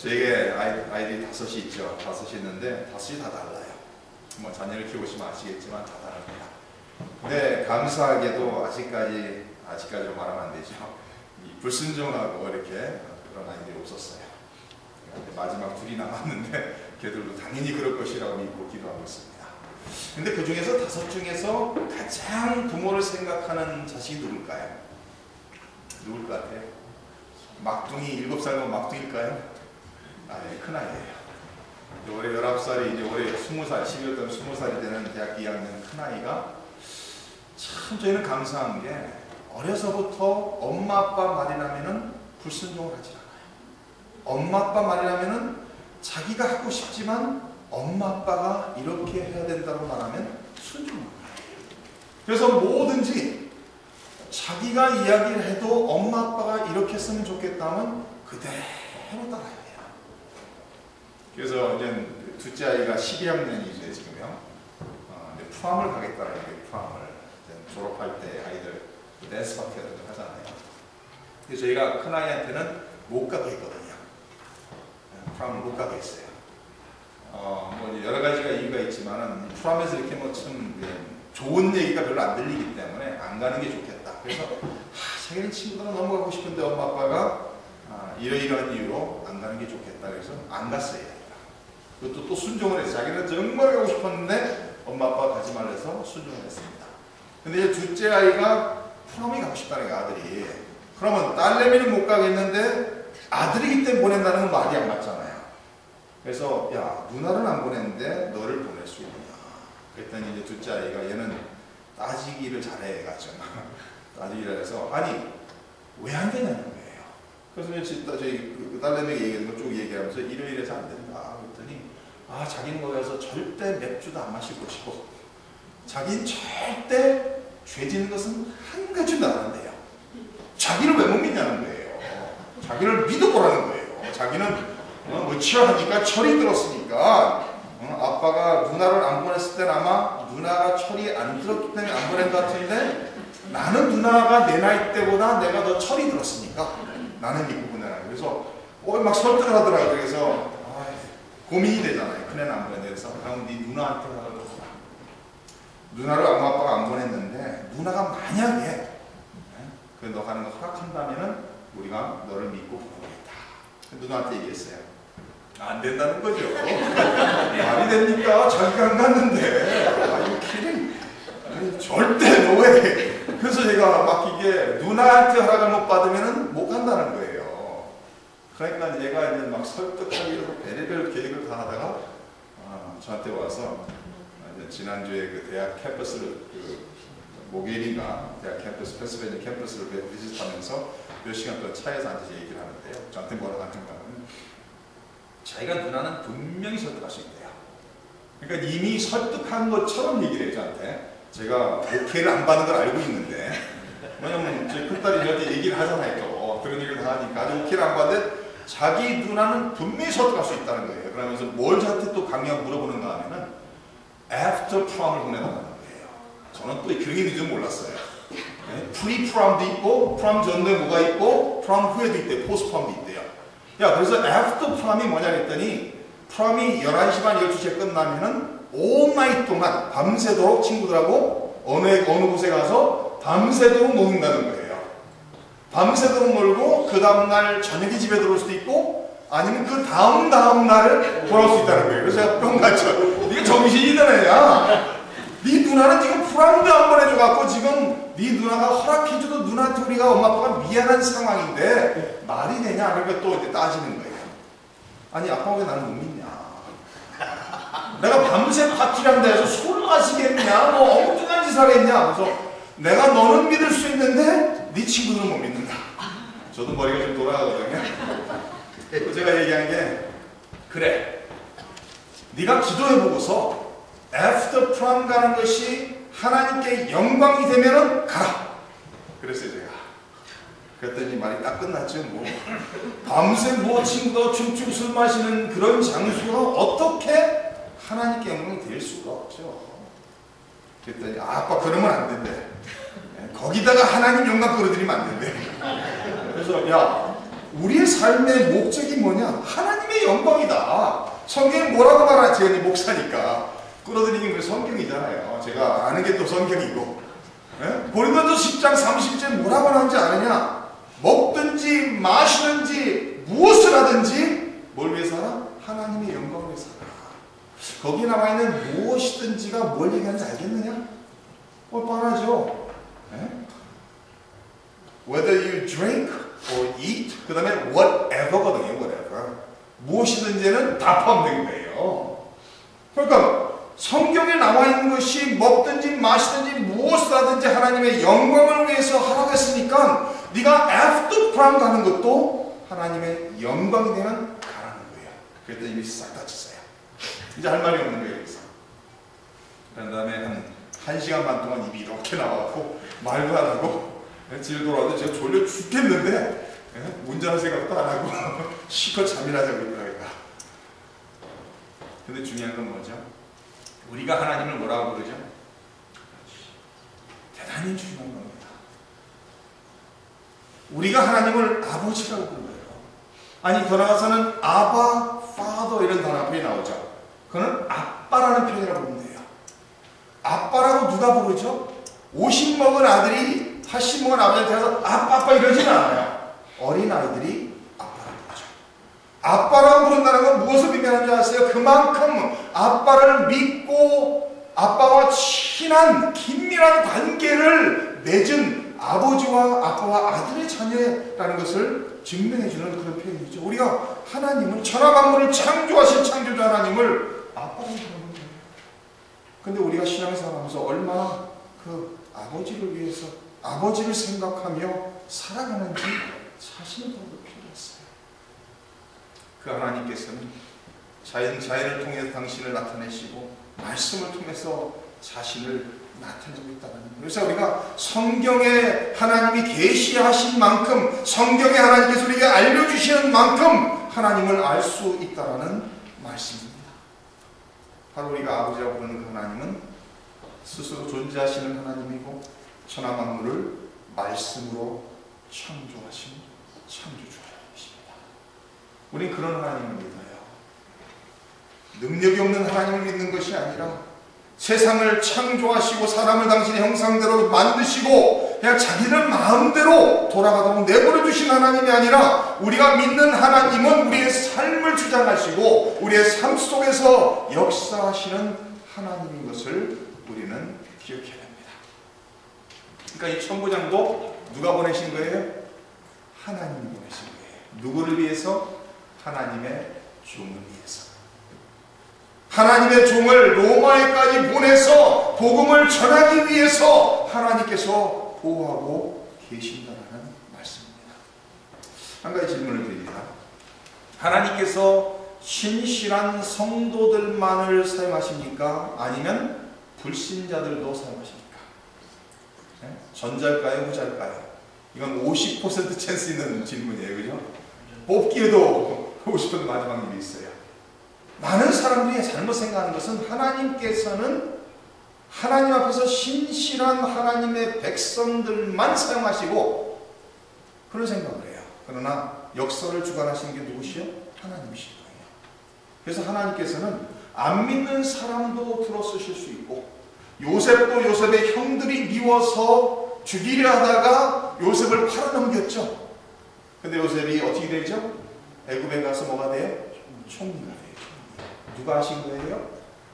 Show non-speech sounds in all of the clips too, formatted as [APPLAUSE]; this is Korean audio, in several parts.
저에게 아이, 아이들이 다섯이 있죠. 다섯이 있는데 다섯이 다 달라요. 뭐 자녀를 키우시면 아시겠지만 다 다릅니다. 근데 감사하게도 아직까지 아직까지로 말하면 안 되죠. 이 불순종하고 이렇게 그런 아이들이 없었어요. 마지막 둘이 남았는데 걔들도 당연히 그럴 것이라고 믿고 기도하고 있습니다. 근데 그 중에서 다섯 중에서 가장 부모를 생각하는 자식이 누굴까요? 누굴 것 같아요? 막둥이 일곱 살면 막둥일까요? 아, 네, 큰아이예요. 올해 19살이 이제 올해 20살, 12월 달에 20살이 되는 대학 2학년 큰 아이가 참 저희는 감사한 게 어려서부터 엄마 아빠 말이라면은 불순종을 하지 않아요. 엄마 아빠 말이라면은 자기가 하고 싶지만 엄마 아빠가 이렇게 해야 된다고 말하면 순종을 해요. 그래서 뭐든지 자기가 이야기를 해도 엄마 아빠가 이렇게 했으면 좋겠다면 그대로 따라야 돼요. 그래서 이제 둘째 아이가 12학년이죠 지금요. 어, 이제 프람을 가겠다는. 프람을 이제 졸업할 때 아이들 댄스 파티 같은 거 하잖아요. 그래서 저희가 큰 아이한테는 못 가게 했거든요. 프람을 못 가게 했어요. 어, 뭐 여러 가지가 이유가 있지만은 프람에서 이렇게 뭐참 좋은 얘기가 별로 안 들리기 때문에 안 가는 게 좋겠다. 그래서 하, 자기는 친구들은 너무 가고 싶은데 엄마 아빠가 아, 이러이러한 이유로 안 가는 게 좋겠다. 그래서 안 갔어요. 그것도 또 순종을 해서 자기는 정말 가고 싶었는데 엄마 아빠가 가지 말래서 순종을 했습니다. 근데 이제 둘째 아이가 프롬이 가고 싶다는 게 아들이. 그러면 딸내미는 못 가겠는데 아들이기 때문에 보낸다는 건 말이 안 맞잖아요. 그래서 야 누나는 안 보냈는데 너를 보낼 수 있느냐. 그랬더니 이제 둘째 아이가 얘는 따지기를 잘해 가지고 [LAUGHS] 따지기를 해서 아니 왜 안 되냐는 거예요. 그래서 이제 저희 그 딸내미가 얘기하는 거 쭉 얘기하면서 이러이래서 안 된다. 아 자기는 거기서 절대 맥주도 안 마실 것이고 자기는 절대 죄 짓는 것은 한 가지도 안 한대요. 자기를 왜 못 믿냐는 거예요. 자기를 믿어보라는 거예요. 자기는 어, 뭐 치열하니까 철이 들었으니까 어, 아빠가 누나를 안 보냈을 때는 아마 누나가 철이 안 들었기 때문에 안 보낸 것 같은데 나는 누나가 내 나이 때보다 내가 더 철이 들었으니까 나는 믿고 보내라. 그래서 어, 막 설득을 하더라고요. 그래서 아, 고민이 되잖아요. 큰애는 안 보낸다. 그래서 그럼 네 누나한테 하라고. 누나를 엄마 아빠가 안 보냈는데 누나가 만약에 네? 그너 가는 거 허락한다면은 우리가 너를 믿고 보내겠다. 누나한테 얘기했어요. 안 된다는 거죠. [LAUGHS] 말이 됩니까? 자기가 안 갔는데. 아유, 키링. 절대 노예. 그래서 제가 막 이게 누나한테 허락을 못 받으면 못 간다는 거예요. 그러니까 얘가 이제 막 설득하기 위해서 별의별 계획을 다 하다가 아, 저한테 와서 지난주에 그 대학 캠퍼스를 그 목요일인가 대학 캠퍼스, 펜스베니 캠퍼스를 비슷하면서 몇 시간 동안 차에서 앉아서 얘기를 하는데요. 저한테 뭐라고 하는가 하면 자기가 누나는 분명히 설득할 수 있대요. 그러니까 이미 설득한 것처럼 얘기를 해요, 저한테. 제가 오케이를 안 받는 걸 알고 있는데 왜냐면 제 큰딸이 저한테 얘기를 하잖아요, 또. 그런 얘기를 다 하니까 아직 오케이를 안 받는데 자기 누나는 분명히 설득할 수 있다는 거예요. 그러면서 뭘 저한테 또 강요하고 물어보는가 하면은 after prom을 보내달라는 거예요. 저는 또 있는 줄 몰랐어요. 네? 프리 프롬도 있고 프롬 전에 뭐가 있고 프롬 후에도 있대요. 포스트 프롬도 있대요. 야 그래서 애프터 프롬이 뭐냐 했더니 프롬이 11시 반 12시에 끝나면은 오나잇 동안 밤새도록 친구들하고 어느 어느 곳에 가서 밤새도록 노는다는 거예요. 밤새도록 놀고 그 다음날 저녁에 집에 들어올 수도 있고 아니면 그 다음 다음 날을 돌아올 수 있다는 거예요. 그래서 제가 뿅 갔죠. 이게 정신이 애야. 네 누나는 지금 프랑도 안 보내줘갖고 지금 네 누나가 허락해줘도 누나한테 우리가 엄마 아빠가 미안한 상황인데 말이 되냐? 그러니까 또 이제 따지는 거예요. 아니 아빠 왜 나는 못 믿냐? 내가 밤새 파티를 한다 해서 술 마시겠냐? 뭐 엉뚱한 짓 하겠냐? 그래서 내가 너는 믿을 수 있는데 네 친구들은 못 믿는다. 저도 머리가 좀 돌아가거든요. 제가 얘기한 게 그래. 네가 기도해보고서 after prom 가는 것이 하나님께 영광이 되면은 가라. 그랬어요 제가. 그랬더니 말이 딱 끝났죠. 뭐 밤새 뭐 친구도 춤추고 술 마시는 그런 장소가 어떻게 하나님께 영광이 될 수가 없죠. 그랬더니 아, 아빠 그러면 안 된대. 거기다가 하나님 영광 끌어들이면 안 된대. 그래서 야 우리의 삶의 목적이 뭐냐? 하나님의 성경이 뭐라고 말하지? 이제 목사니까 끌어들이는 게 성경이잖아요. 제가 아는 게 또 성경이고. 예? 고린도서 10장 30절 뭐라고 하는지 아느냐? 먹든지 마시든지 무엇을 하든지 뭘 위해서 하라? 하나님의 영광을 위해서 하라. 거기에 나와 있는 무엇이든지가 뭘 얘기하는지 알겠느냐? 어, 뻔하죠. 예? Whether you drink or eat, 그 다음에 whatever거든요, whatever. 무엇이든지는 다 포함된 거예요. 그러니까 성경에 나와 있는 것이 먹든지 마시든지 무엇을 하든지 하나님의 영광을 위해서 하라고 했으니까 네가 after prom 가는 것도 하나님의 영광이 되면 가라는 거예요. 그랬더니 입이 싹 닫혔어요. 이제 할 말이 없는 거예요. 여기서. 그런 다음에 한, 한 시간 반 동안 입이 이렇게 나와갖고 말도 안 하고 집에 돌아와도 제가 졸려 죽겠는데 예? 운전할 생각도 안 하고 [LAUGHS] 실컷 잠이나 자고 있더라고요. 근데 중요한 건 뭐죠? 우리가 하나님을 뭐라고 부르죠? 대단히 중요한 겁니다. 우리가 하나님을 아버지라고 불러요. 아니 더 나아가서는 아바, 파더 이런 단어 표현이 나오죠. 그는 아빠라는 표현이라고 부르면 돼요. 아빠라고 누가 부르죠? 50 먹은 아들이 80 먹은 아버지한테 가서 아빠 아빠 이러진 않아요. 어린 아이들이 아빠라고 부르죠. 아빠라고 부른다는 건 무엇을 의미하는 줄 아세요? 그만큼 아빠를 믿고 아빠와 친한 긴밀한 관계를 맺은 아버지와 아빠와 아들의 자녀라는 것을 증명해주는 그런 표현이죠. 우리가 하나님을 천하 만물을 창조하신 창조주 하나님을 아빠라고 부르는 거예요. 근데 우리가 신앙생활 하면서 얼마나 그 아버지를 위해서 아버지를 생각하며 살아가는지 자신을 보고 필요했어요. 그 하나님께서는 자연, 자연을 통해서 당신을 나타내시고 말씀을 통해서 자신을 나타내고 있다는. 그래서 우리가 성경에 하나님이 계시하신 만큼 성경에 하나님께서 우리에게 알려주시는 만큼 하나님을 알 수 있다는 말씀입니다. 바로 우리가 아버지라고 부르는 그 하나님은 스스로 존재하시는 하나님이고 천하 만물을 말씀으로 창조하신 창조주이십니다. 우리는 그런 하나님을 믿어요. 능력이 없는 하나님을 믿는 것이 아니라 세상을 창조하시고 사람을 당신의 형상대로 만드시고 그냥 자기를 마음대로 돌아가도록 내버려 주신 하나님이 아니라 우리가 믿는 하나님은 우리의 삶을 주장하시고 우리의 삶 속에서 역사하시는 하나님인 것을 우리는 기억해야 됩니다. 그러니까 이 천부장도 누가 보내신 거예요? 하나님이 보내신 거예요. 누구를 위해서? 하나님의 종을 위해서. 하나님의 종을 로마에까지 보내서 복음을 전하기 위해서 하나님께서 보호하고 계신다는 말씀입니다. 한 가지 질문을 드립니다. 하나님께서 신실한 성도들만을 사용하십니까? 아니면 불신자들도 사용하십니까? 네? 전자일까요? 후자일까요? 이건 50% 찬스 있는 질문이에요. 그죠? 뽑기에도 50% 마지막 일이 있어요. 많은 사람들이 잘못 생각하는 것은 하나님께서는 하나님 앞에서 신실한 하나님의 백성들만 사용하시고 그런 생각을 해요. 그러나 역사를 주관하시는 게 누구시요? 하나님이실 거예요. 그래서 하나님께서는 안 믿는 사람도 들어 쓰실 수 있고 요셉도 요셉의 형들이 미워서 죽이려 하다가 요셉을 팔아넘겼죠. 근데 요셉이 어떻게 되죠? 애굽에 가서 뭐가 돼요? 총리가 돼요. 누가 하신 거예요?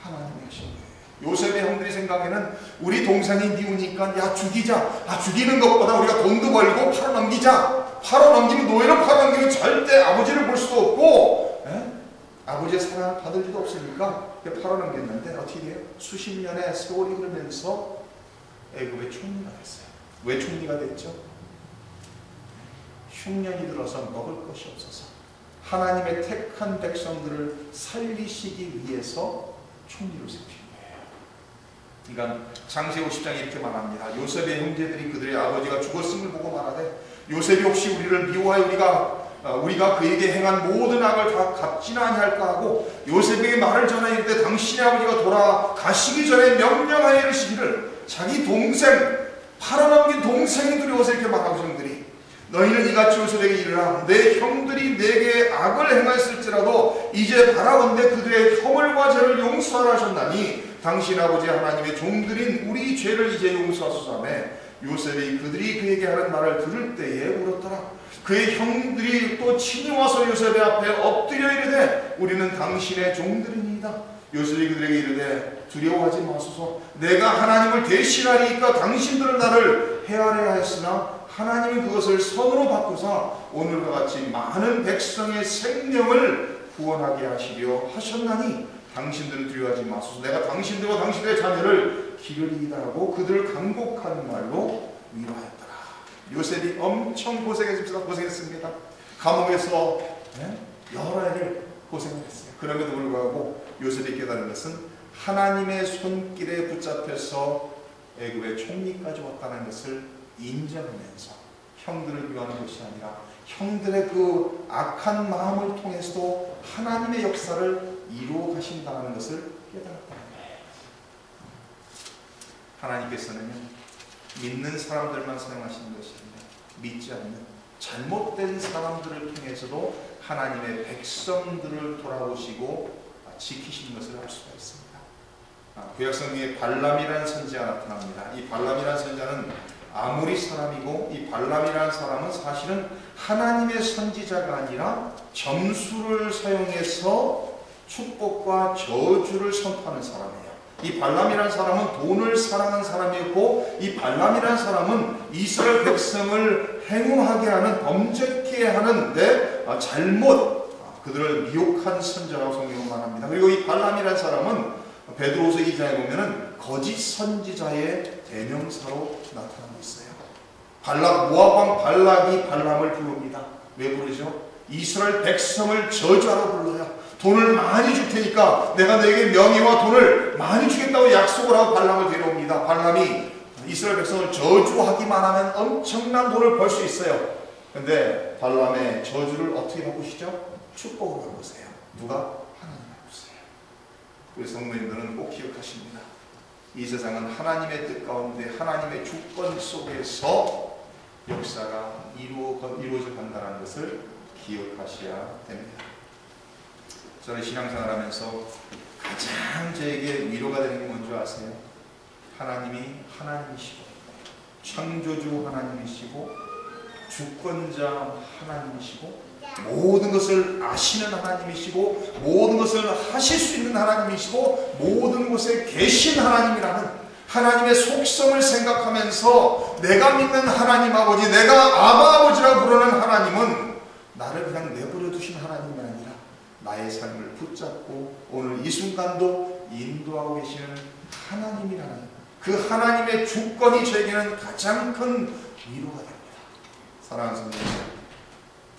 하나님이 하신 거예요. 요셉의 형들이 생각에는 우리 동생이 미우니까 야 죽이자. 아 죽이는 것보다 우리가 돈도 벌고 팔아 넘기자. 팔아 넘기면 노예로 팔아 넘기면 절대 아버지를 볼 수도 없고 에? 아버지의 사랑을 받을 리도 없으니까 팔아 넘겼는데 어떻게 돼요? 수십 년의 세월이 흐르면서 애굽의 총리가 됐어요. 왜 총리가 됐죠? 흉년이 들어서 먹을 것이 없어서 하나님의 택한 백성들을 살리시기 위해서 총리로 거예요. 그러니까 장세 50장에 이렇게 말합니다. 요셉의 형제들이 그들의 아버지가 죽었음을 보고 말하되 요셉이 혹시 우리를 미워하여 우리가 우리가 그에게 행한 모든 악을 다 갚지는 아니할까 하고 요셉에게 말을 때 당신의 아버지가 돌아가시기 전에 명령하여 이르시기를 자기 동생 팔아넘긴 동생이 두려워서 이렇게 말하고 형들이 너희는 이같이 요셉에게 이르라 내 형들이 내게 악을 행하였을지라도 이제 바라건대 그들의 허물과 죄를 용서하라 하셨나니 당신 아버지 하나님의 종들인 우리 죄를 이제 용서하소서매 요셉이 그들이 그에게 하는 말을 들을 때에 울었더라. 그의 형들이 또 친히 와서 요셉의 앞에 엎드려 이르되 우리는 당신의 종들이니이다. 요셉이 그들에게 이르되 두려워하지 마소서. 내가 하나님을 대신하리니까 당신들은 나를 헤아려 하였으나 하나님이 그것을 선으로 바꾸사 오늘과 같이 많은 백성의 생명을 구원하게 하시려 하셨나니 당신들은 두려워하지 마소서. 내가 당신들과 당신의 자녀를 기르리이다라고 그들을 간곡한 말로 위로하였더라. 요셉이 엄청 고생했습니다 고생했습니다. 감옥에서 네? 여러 해를 고생을 했어요. 그럼에도 불구하고 요셉이 깨달은 것은 하나님의 손길에 붙잡혀서 애굽의 총리까지 왔다는 것을 인정하면서 형들을 위하는 것이 아니라 형들의 그 악한 마음을 통해서도 하나님의 역사를 이루어 가신다는 것을 깨달았다는. 하나님께서는 믿는 사람들만 사용하시는 아니라 믿지 않는 잘못된 사람들을 통해서도 하나님의 백성들을 돌아오시고 지키시는 것을 알 수가 있습니다. 아, 구약성경에 발람이라는 선지가 나타납니다. 이 발람이라는 선지자는 아무리 사람이고 이 발람이라는 사람은 사실은 하나님의 선지자가 아니라 점수를 사용해서 축복과 저주를 선포하는 사람이에요. 이 발람이라는 사람은 돈을 사랑하는 사람이었고 이 발람이라는 사람은 이스라엘 백성을 행음하게 하는 범죄케 하는데 잘못 그들을 미혹한 선자라고 성경은 말합니다. 그리고 이 발람이라는 사람은 베드로서 2장에 보면은 거짓 선지자의 대명사로 나타나고 있어요. 발락 모압왕 발락이 발람을 부릅니다. 왜 부르죠? 이스라엘 백성을 저주하러 불러요. 돈을 많이 줄 테니까 내가 너에게 명예와 돈을 많이 주겠다고 약속을 하고 발람을 데려옵니다. 발람이 이스라엘 백성을 저주하기만 하면 엄청난 돈을 벌 수 있어요. 근데 발람의 저주를 어떻게 바꾸시죠? 축복으로 바꾸세요. 누가? 하나님 바꾸세요. 우리 성도님들은 꼭 기억하십니다. 이 세상은 하나님의 뜻 가운데 하나님의 주권 속에서 역사가 이루어, 이루어져 간다는 것을 기억하셔야 됩니다. 저는 신앙생활 하면서 가장 저에게 위로가 되는 게 뭔지 아세요? 하나님이 하나님이시고 창조주 하나님이시고 주권자 하나님이시고 모든 것을 아시는 하나님이시고 모든 것을 하실 수 있는 하나님이시고 모든 곳에 계신 하나님이라는 하나님의 속성을 생각하면서 내가 믿는 하나님 아버지 내가 아바 아버지라고 부르는 하나님은 나를 그냥 내버려 두신 하나님이 아니라 나의 삶을 붙잡고 오늘 이 순간도 인도하고 계시는 하나님이라는 그 하나님의 주권이 저에게는 가장 큰 위로가 됩니다. 사랑하는 성도님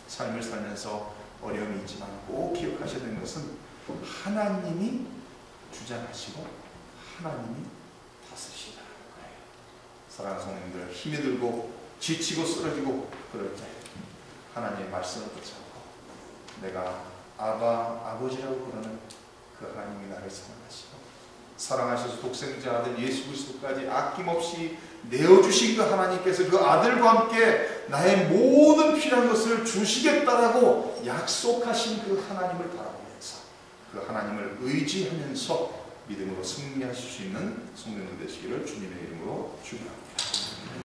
삶을 살면서 어려움이 있지만 꼭 기억하셔야 되는 것은 하나님이 주장하시고 하나님이 다스리시다는 거예요. 사랑하는 성도님들 힘이 들고 지치고 쓰러지고 그럴 때 하나님의 말씀을 붙잡고 내가 아바 아버지라고 부르는 그 하나님이 나를 사랑하시고 사랑하셔서 독생자 아들 예수 그리스도까지 아낌없이 내어주신 그 하나님께서 그 아들과 함께 나의 모든 필요한 것을 주시겠다라고 약속하신 그 하나님을 바라보면서 그 하나님을 의지하면서 믿음으로 승리하실 수 있는 성령들 되시기를 주님의 이름으로 축원합니다.